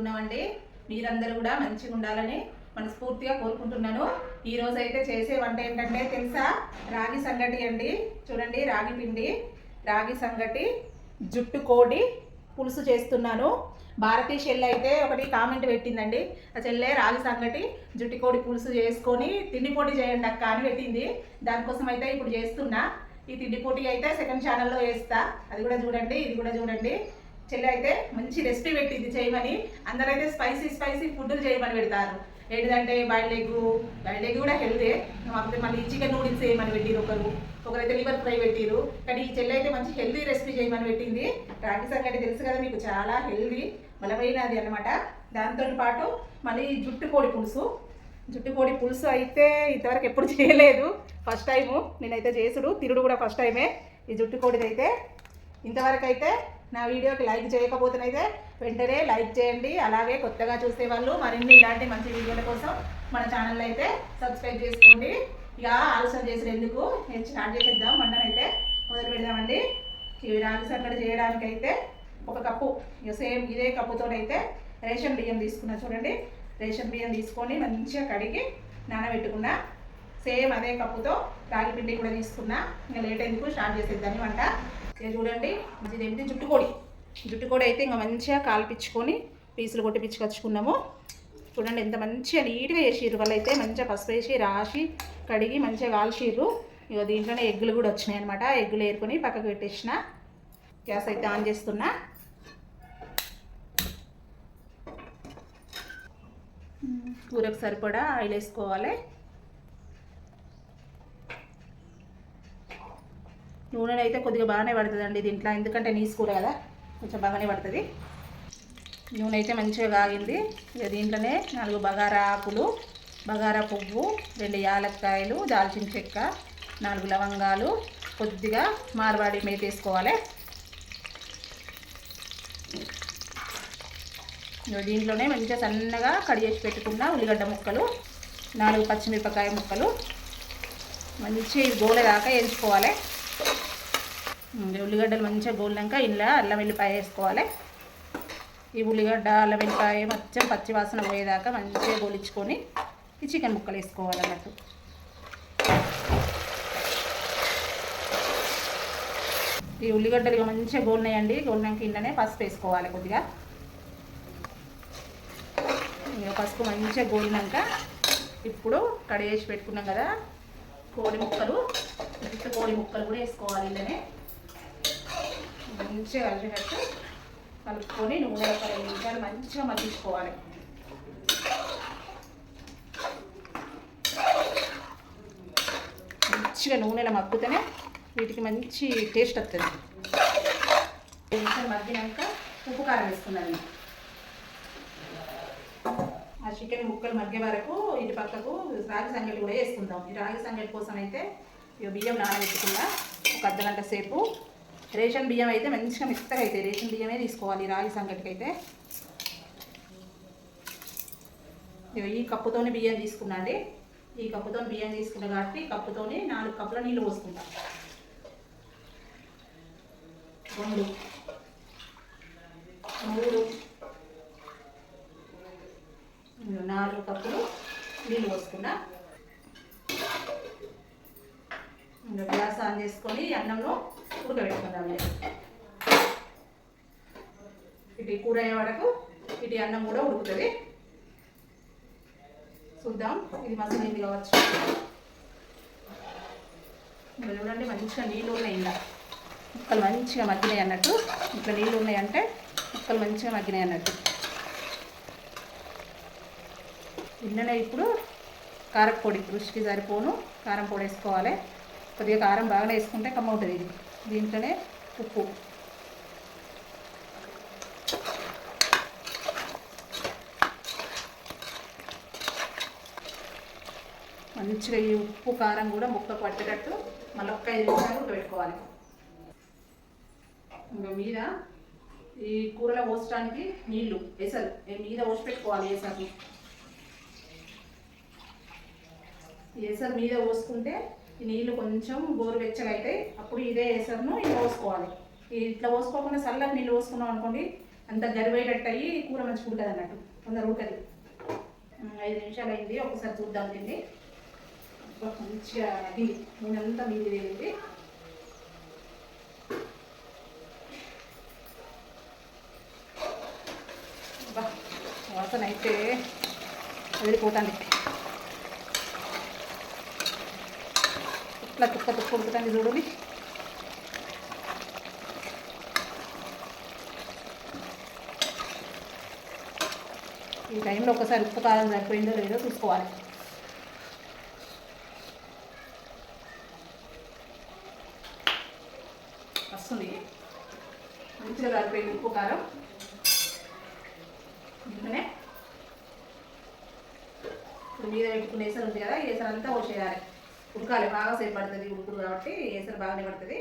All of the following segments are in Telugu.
చాలా మీరందరూ కూడా మంచిగా ఉండాలని మనస్ఫూర్తిగా కోరుకుంటున్నాను. ఈ రోజు అయితే చేసే వంట ఏంటంటే తెలుసా? రాగి సంగటి అండి. చూడండి రాగి పిండి రాగి సంగటి జుట్టు కోడి పులుసు చేస్తున్నాను. భారతీ చెల్లి అయితే ఒకటి కామెంట్ పెట్టిందండి. ఆ చెల్లె రాగి సంగటి జుట్టు కోడి పులుసు చేసుకొని తిండిపోటీ చేయండి అక్క అని పెట్టింది. దానికోసం అయితే ఇప్పుడు చేస్తున్నా. ఈ తిండిపోటీ అయితే సెకండ్ ఛానల్లో వేస్తా అది కూడా చూడండి ఇది కూడా చూడండి. చెల్లి అయితే మంచి రెసిపీ పెట్టింది చేయమని. అందరైతే స్పైసీ స్పైసీ ఫుడ్లు చేయమని పెడతారు. ఏంటిదంటే బాయిల్డ్ ఎగ్ బాయిల్డ్ ఎగ్ కూడా హెల్తే మాకు మళ్ళీ చికెన్ నూడిల్స్ చేయమని పెట్టిరు ఒకరు. ఒకరైతే లివర్ ఫ్రై పెట్టిరు. కానీ ఈ చెల్లి అయితే మంచి హెల్దీ రెసిపీ చేయమని పెట్టింది. రాగి సంగటి తెలుసు కదా మీకు చాలా హెల్దీ బలమైనది అనమాట దాంతో పాటు మళ్ళీ జుట్టు కోడి పులుసు. జుట్టు కోడి పులుసు అయితే ఇంతవరకు ఎప్పుడు చేయలేదు. ఫస్ట్ టైము నేనైతే చేసుడు తిరుడు కూడా ఫస్ట్ టైమే ఈ జుట్టు కోడిదైతే ఇంతవరకు అయితే నా వీడియోకి లైక్ చేయకపోతేనైతే వెంటనే లైక్ చేయండి. అలాగే కొత్తగా చూసే వాళ్ళు మరిన్ని ఇలాంటి మంచి వీడియోల కోసం మన ఛానల్ అయితే సబ్స్క్రైబ్ చేసుకోండి. ఇక ఆలోచన చేసినందుకు నేను స్టార్ట్ చేసేద్దాం. వంటనైతే మొదలు పెడదామండి. ఈ రాగి సంగడి చేయడానికి అయితే ఒక కప్పు ఇక సేమ్ ఇదే కప్పుతోనైతే రేషన్ బియ్యం తీసుకున్నా చూడండి. రేషన్ బియ్యం తీసుకొని మంచిగా కడిగి నానబెట్టుకున్నా సేమ్ అదే కప్పుతో రాగి పిండి కూడా తీసుకున్నా. ఇంకా లేట్ ఎందుకు? స్టార్ట్ చేసేద్దాన్ని వంట ఇక చూడండి ఇది ఏంటి? జుట్టుకోడి జుట్టుకోడి అయితే ఇంకా మంచిగా కాల్పించుకొని పీసులు కొట్టి పిచ్చుకొచ్చుకున్నాము. చూడండి ఎంత మంచిగా నీట్గా వేసిర్రు వాళ్ళు అయితే మంచిగా పసుపు వేసి రాసి కడిగి మంచిగా కాల్చిర్రు. ఇక దీంట్లోనే ఎగ్గులు కూడా వచ్చినాయి అనమాట ఎగ్గులు ఏరుకొని పక్కకు పెట్టేసిన. గ్యాస్ అయితే ఆన్ చేస్తున్నా. కూరకు సరిపడా ఆయిల్ వేసుకోవాలి. నూనె అయితే కొద్దిగా బాగానే పడుతుందండి దీంట్లో ఎందుకంటే నీసు కూర కదా కొంచెం బాగానే పడుతుంది. నూనె అయితే మంచిగా కాగింది. ఇక దీంట్లోనే నాలుగు బగారా ఆకులు బగారా పువ్వు రెండు యాలక్కాయలు దాల్చిన చెక్క నాలుగు లవంగాలు కొద్దిగా మార్వాడి మీద తీసుకోవాలి దీంట్లోనే మంచిగా సన్నగా కడి చేసి పెట్టుకున్న ఉల్లిగడ్డ ముక్కలు నాలుగు పచ్చిమిరపకాయ ముక్కలు మంచి గోలే దాకా వేయించుకోవాలి. ఉల్లిగడ్డలు మంచిగా గోలినాక ఇలా అల్లం వెల్లిపాయ వేసుకోవాలి. ఈ ఉల్లిగడ్డ అల్లం వెల్లిపాయ మొత్తం పచ్చి వాసన పోయేదాకా మంచిగా గోలించుకొని ఈ చికెన్ ముక్కలు వేసుకోవాలి అన్నట్టు ఈ ఉల్లిగడ్డలు మంచిగా గోలినాయండి. గోలినాక ఇంట్లోనే పసుపు వేసుకోవాలి కొద్దిగా. ఇక పసుపు మంచిగా గోలినాక ఇప్పుడు కడిగేసి పెట్టుకున్నాం కదా కోడి ముక్కలు. ఇంత కోడి ముక్కలు కూడా వేసుకోవాలి ఇంట్లోనే మంచిగా కలిసినట్టు కలుపుకొని నూనె ఒక రెండు నిమిషాలు మంచిగా మగ్గించుకోవాలి. మంచిగా నూనెలో మగ్గుతూనే వీటికి మంచి టేస్ట్ వస్తుంది. రెండు నిమిషాలు మగ్గినాక ఉప్పు కారం వేసుకున్నాను. ఆ చికెన్ ముక్కలు మగ్గే వరకు ఇటు పక్కకు రాగి సంగటి కూడా వేసుకుందాం. ఈ రాగి సంగటి కోసం అయితే ఇక బియ్యం నానబెట్టుకున్నా. ఒక అర్ధగంట సేపు. రేషన్ బియ్యం అయితే మంచిగా మెత్తగా అయితే రేషన్ బియ్యమే తీసుకోవాలి రాగి సంగటికైతే. అయితే ఈ కప్పుతోని బియ్యం తీసుకున్నా అండి. ఈ కప్పుతో బియ్యం తీసుకున్నా కాబట్టి ఈ కప్పుతోని నాలుగు కప్పుల నీళ్ళు పోసుకుంటా. రెండు. మూడు. నాలుగు కప్పులు నీళ్ళు పోసుకున్నా ఇంకా గ్లాస్ ఆన్ చేసుకొని అన్నంలో ఉడకబెట్టుకుందాం ఇటు కూర అయ్యే వరకు ఇటు అన్నం కూడా ఉడుకుతుంది. చూద్దాం ఇది మసలింది కావచ్చు. ఇంకా చూడండి మంచిగా నీళ్ళు ఉన్నాయి ఇలా ముక్కలు మంచిగా మగ్గినాయి అన్నట్టు. ఇట్లా నీళ్ళు ఉన్నాయంటే ముక్కలు మంచిగా మగ్గినాయి అన్నట్టు. నిన్ననే ఇప్పుడు కారపొడి రుచికి సరిపోను. కారం పొడి వేసుకోవాలి. కొద్దిగా కారం బాగానే వేసుకుంటే కమ్మ ఉంటుంది ఇది. దీంట్లోనే ఉప్పు. మంచిగా ఈ ఉప్పు కారం కూడా ముక్క పట్టేటట్టు మళ్ళీ ఒక్క ఐదు నిమిషాలు పెట్టుకోవాలి ఇంకా మీద ఈ కూరలో పోసడానికి నీళ్ళు వేసారు మీద పోసి పెట్టుకోవాలి వేసారు మీద పోసుకుంటే ఈ నీళ్ళు కొంచెం గోరువెచ్చగా అయితే అప్పుడు ఇదే ఏసరును ఇది పోసుకోవాలి. ఇట్లా పోసుకోకుండా చల్లటి నీళ్ళు పోసుకున్నాం అనుకోండి అంత గరివేటట్టు అయ్యి కూర మంచి ఉంటుంది అన్నట్టు. తొందర ఉడకది. ఐదు నిమిషాలు అయింది ఒకసారి చూద్దాం దీన్ని అబ్బా, మంచిగా అది నేనంతా మీది వేయింది. అబ్బా, వాసన అయితే వెళ్ళిపోతాను ఇట్లా తుక్క తుక్క ఉడుకుతుంది చూడండి ఈ టైంలో ఒకసారి ఉప్పు కారం సరిపోయిందో లేదో చూసుకోవాలి వస్తుంది మంచిగా సరిపోయింది ఉప్పు కారం ఇంకనే ఇప్పుడు మీద పెట్టుకునే ఏసరు ఉంది కదా ఈ ఏసరు అంతా పోసేయాలి ఉడకాలి బాగా సేపు పడుతుంది ఉడుకుడు కాబట్టి వేసరి బాగానే పడుతుంది.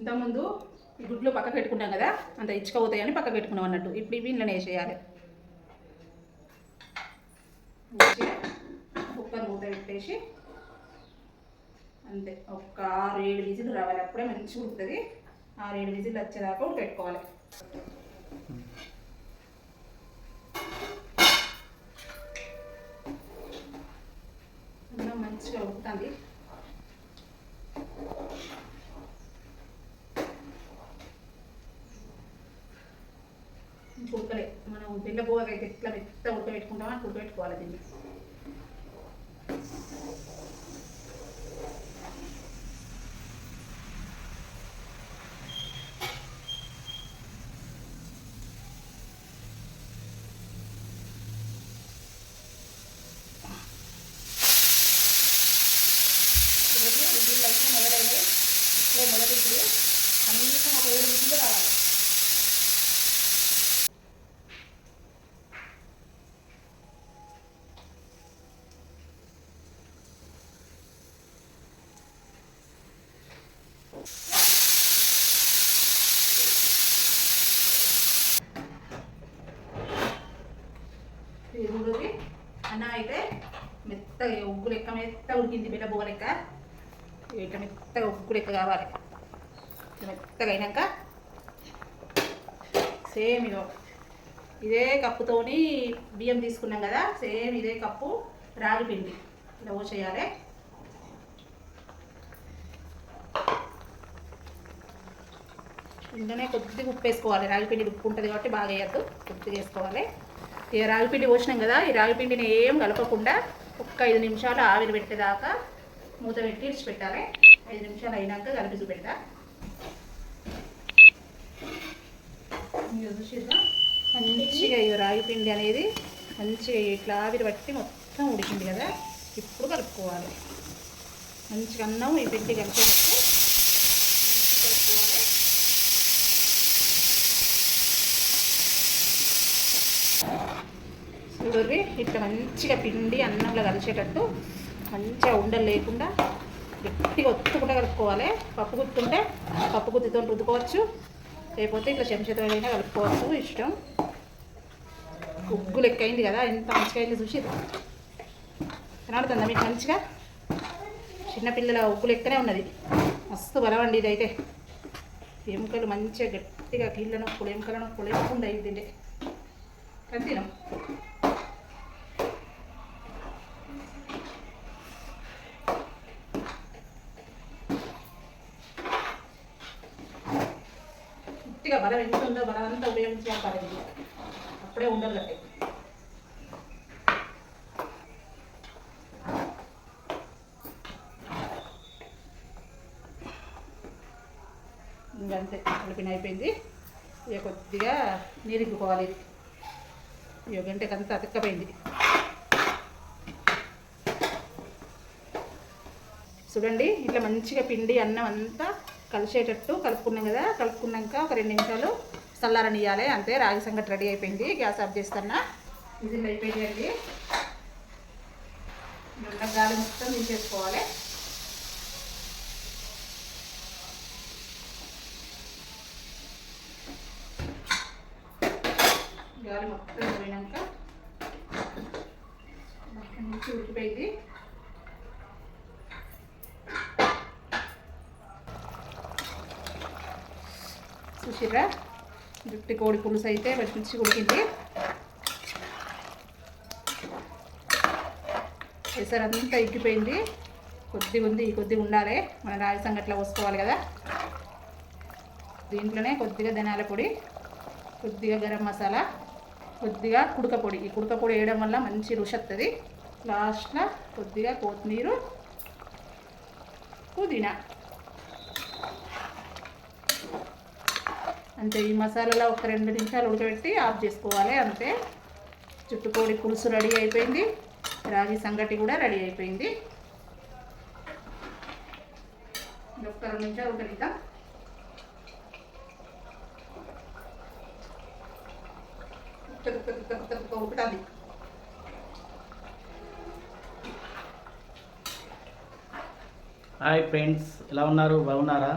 ఇంతకుముందు ఈ గుడ్లు పక్కకు పెట్టుకుంటాం కదా అంత ఇచ్చుకపోతాయని పక్కకు పెట్టుకున్నాం అన్నట్టు. ఇప్పుడు ఇవి ఇంట్లోనే వేసేయాలి. కుక్కర్ మూత పెట్టేసి అంతే. ఒక ఆరు ఏడు విజిల్ రావాలి అప్పుడే మంచిగా ఉంటుంది ఆ రెండు విజిల్ వచ్చేదాకా పెట్టుకోవాలి. అన్నం మంచిగా ఉడుకుతుంది. ఉడకలే. మనం బిల్ల అయితే ఎట్లా మెత్త ఉడకబెట్టుకుంటామో అని ఉడకబెట్టుకోవాలి దీన్ని చూడండి విజిల్లు అయితే మొదలైనవి ఇప్పుడే మొదటి ఇప్పుడు కనీసం ఒక ఏడు విజిల్లు రావాలి ఇది అన్నం అయితే మెత్తగా ఉగ్గు లెక్క మెత్త ఉడికింది బిడ్డ బువ్వ లెక్క ఇట్లా మెత్తగా ఉగ్గు లెక్క కావాలి మెత్తగా అయినాక సేమ్ ఇదో ఇదే కప్పుతోని బియ్యం తీసుకున్నాం కదా సేమ్ ఇదే కప్పు రాగి పిండి ఇలా పోసేయాలి ఇందులోనే కొద్దిగా ఉప్పు వేసుకోవాలి రాగిపిండి ఉప్పు ఉంటుంది కాబట్టి బాగా వేయద్దు కొద్దిగా వేసుకోవాలి ఇక రాగిపిండి పోసినాం కదా ఈ రాగిపిండిని ఏం కలపకుండా ఒక్క ఐదు నిమిషాలు ఆవిరి పెట్టేదాకా మూత పెట్టి ఇడిచి పెట్టాలి. ఐదు నిమిషాలు అయినాక కలిపి పెడతా మంచిగా రాగి రాగిపిండి అనేది మంచిగా ఇట్లా ఆవిరి పట్టి మొత్తం ఉడికింది కదా. ఇప్పుడు కలుపుకోవాలి. మంచిగా అన్నం ఈ పిండి కలిపేటట్టు మంచిగా కలుపుకోవాలి చూడర్రి ఇట్లా మంచిగా పిండి అన్నంలో కలిసేటట్టు మంచిగా ఉండలు లేకుండా గట్టిగా ఒత్తుకుండా కలుపుకోవాలి. పప్పు గుత్తుంటే పప్పు గుత్తితో రుద్దుకోవచ్చు. లేకపోతే ఇట్లా చెంచాతో అయినా కలుపుకోవచ్చు. ఇష్టం. ఉగ్గు లెక్క అయింది కదా ఎంత మంచిగా అయింది చూసి కనబడుతుందా మీకు మంచిగా? చిన్నపిల్లల ఉగ్గు లెక్కనే ఉన్నది. మస్తు బలవండి ఇదైతే. ఎముకలు మంచిగా గట్టిగా కీళ్ళ నొప్పులు ఎముకల నొప్పులు లేకుండా అయింది తింటే. గట్టిగా ఇంకంతే కలిపిన అయిపోయింది. ఇక కొద్దిగా నీరింపుకోవాలి ఇక గంటకి అంతా అతక్కపోయింది. చూడండి ఇట్లా మంచిగా పిండి అన్నం అంతా కలిసేటట్టు కలుపుకున్నాం కదా కలుపుకున్నాక ఒక రెండు నిమిషాలు చల్లారనియాలి అంతే రాగి సంగటి రెడీ అయిపోయింది. గ్యాస్ ఆఫ్ చేస్తున్నా. విజిల్ అయిపోయింది అండి. గాలి మొత్తం తీసేసుకోవాలి గాలి మొత్తం పోయినాక మంచి ఉడికిపోయింది చూసిర్రా జుట్టి కోడి పులుసు అయితే మంచి ఉడికింది ఎసరు అంతా ఇగ్గిపోయింది కొద్దిగా ఉంది కొద్దిగా ఉండాలి. మన రాగి సంగట్లో పోసుకోవాలి కదా. దీంట్లోనే కొద్దిగా ధనియాల పొడి కొద్దిగా గరం మసాలా కొద్దిగా కుడక పొడి. ఈ కుడక పొడి వేయడం వల్ల మంచి రుచి వస్తుంది. లాస్ట్లో కొద్దిగా కొత్తిమీర పుదీనా. అంతే ఈ మసాలాలో ఒక రెండు నిమిషాలు ఉడకబెట్టి ఆఫ్ చేసుకోవాలి అంతే. చుట్టుకోడి పులుసు రెడీ అయిపోయింది. రాగి సంగటి కూడా రెడీ అయిపోయింది. ఒక్క రెండు నిమిషాలు ఉడకనిద్దాం. ఉడుకుతుంది హాయ్ ఫ్రెండ్స్ ఎలా ఉన్నారు? బాగున్నారా?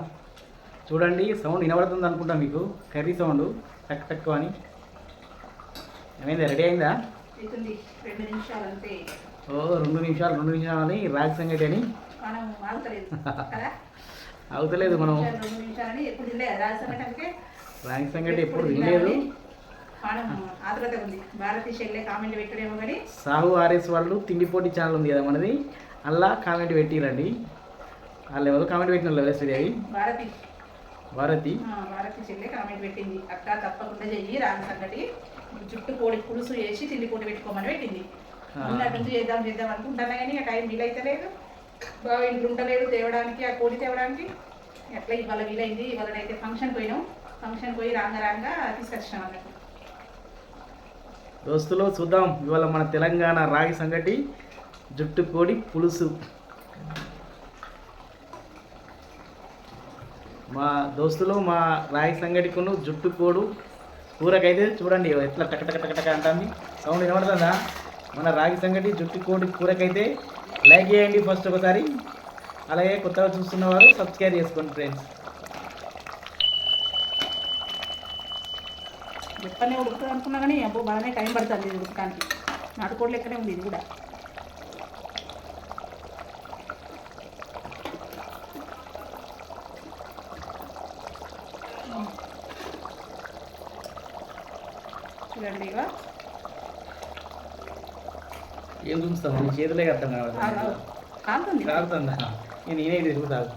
చూడండి సౌండ్ వినబడుతుంది అనుకుంటా మీకు. Curry sound. టక్ టక్ అని. ఏమైంది? రెడీ అయిందా? ఓ రెండు నిమిషాలు రెండు నిమిషాలు అని రాగి సంగటి అని. అవుతలేదు మనం. రాగి సంగటి ఎప్పుడు తినలేదు. సాహు ఆర్ఎస్ వాళ్ళు తిండి పోటీ ఛానల్ ఉంది కదా మనది. అలా కామెంట్ పెట్టిరండి. వాళ్ళు ఎవరు కామెంట్ పెట్టిన వాళ్ళు శ్రీదేవి భారతి. భారతి చెల్లె కామెంట్ పెట్టింది. అక్క తప్పకుండా చెయ్యి రాగి సంగటి జుట్టు కోడి పులుసు వేసి తిండి పూట పెట్టుకోమని పెట్టింది. నుంచి చేద్దాం చేద్దాం అనుకుంటున్నా కానీ ఆ టైం వీలైతే లేదు బాగా ఇంట్లో ఉండలేదు తేవడానికి ఆ కోడి తేవడానికి. ఎట్లా ఇవాళ వీలైంది. ఇవాళ అయితే ఫంక్షన్ పోయినాం. ఫంక్షన్ పోయి రాంగ రాంగ తీసుకొచ్చినాం అన్నట్టు. దోస్తులు చూద్దాం. ఇవాళ మన తెలంగాణ రాగి సంగటి జుట్టు కోడి పులుసు. మా దోస్తులు మా రాగి సంగటికును జుట్టు కోడు కూరకైతే చూడండి ఎట్లా టక టక టక టక అంటుంది. సౌండ్ వినబడుతుందా? మన రాగి సంగటి జుట్టు కోడి కూరకైతే లైక్ చేయండి ఫస్ట్ ఒకసారి. అలాగే కొత్తగా చూస్తున్నవారు సబ్స్క్రైబ్ చేసుకోండి ఫ్రెండ్స్. ఎప్పటినే ఉడుకుతుంది అనుకున్నా కానీ అబ్బో బాగానే టైం పడుతుంది ఇది ఉడకడానికి. నాటుకోడలు ఎక్కడే ఉంది ఇది కూడా. చూడండి ఇక ఏం చూస్తాం నీ చేతులే అర్థం కావట్లేదు. కాలుతుంది. కాలుతుందా? నేను నేనే తిరుగుతాను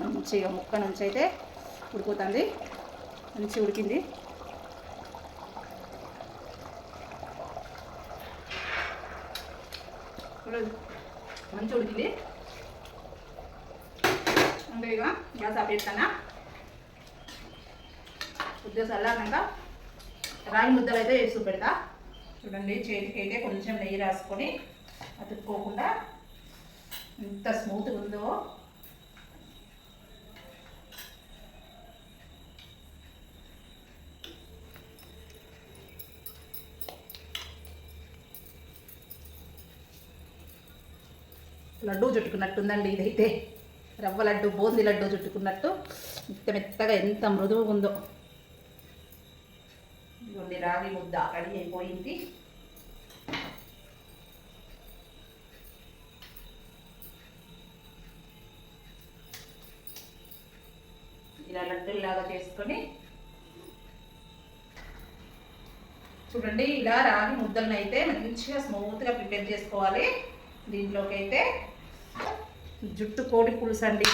మంచిగా ముక్క నుంచి అయితే ఉడుకుతుంది మంచి ఉడికింది. మంచి ఉడికింది. ఇక గ్యాస్ ఆపేస్తానా కొద్దిగా చల్లారినాక రాగి ముద్దలు అయితే వేసి పెడతా చూడండి చేతికి అయితే కొంచెం నెయ్యి రాసుకొని అతుక్కోకుండా ఎంత స్మూత్గా ఉందో. లడ్డు చుట్టుకున్నట్టుందండి ఇదైతే. రవ్వ లడ్డు బూందీ లడ్డు చుట్టుకున్నట్టు మెత్త మెత్తగా ఎంత మృదువుగా ఉందో. ఇదిగోండి రాగి ముద్ద రెడీ అయిపోయింది. ఇలా లడ్డూలాగా చేసుకొని చూడండి ఇలా రాగి ముద్దలను అయితే మంచిగా స్మూత్గా ప్రిపేర్ చేసుకోవాలి. దీంట్లోకి అయితే జుట్టు కోడి పులుసు అండి.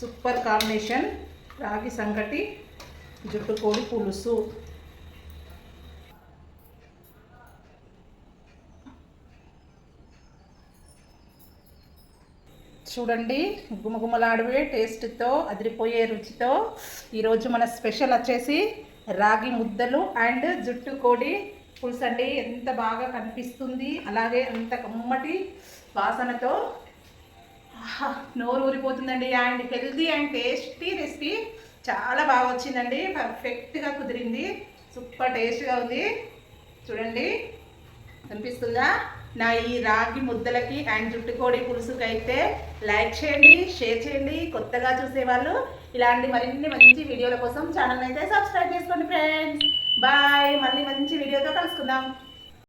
Super combination. రాగి సంగటి జుట్టు కోడి పులుసు. చూడండి గుమగుమలాడివే టేస్ట్తో అదిరిపోయే రుచితో ఈరోజు మన స్పెషల్ వచ్చేసి రాగి ముద్దలు అండ్ జుట్టు కోడి పులుసు అండి ఎంత బాగా కనిపిస్తుంది. అలాగే అంత కమ్మటి వాసనతో నోరు ఊరిపోతుందండి. And healthy and tasty recipe చాలా బాగా వచ్చిందండి. పర్ఫెక్ట్గా కుదిరింది. సూపర్ టేస్ట్గా ఉంది. చూడండి. కనిపిస్తుందా? నా ఈ రాగి ముద్దలకి అండ్ జుట్టుకోడి పులుసుకి అయితే లైక్ చేయండి షేర్ చేయండి కొత్తగా చూసేవాళ్ళు. ఇలాంటి మరిన్ని మంచి వీడియోల కోసం ఛానల్ అయితే సబ్స్క్రైబ్ చేసుకోండి ఫ్రెండ్స్. బాయ్. మళ్ళీ మంచి వీడియోతో కలుసుకుందాం.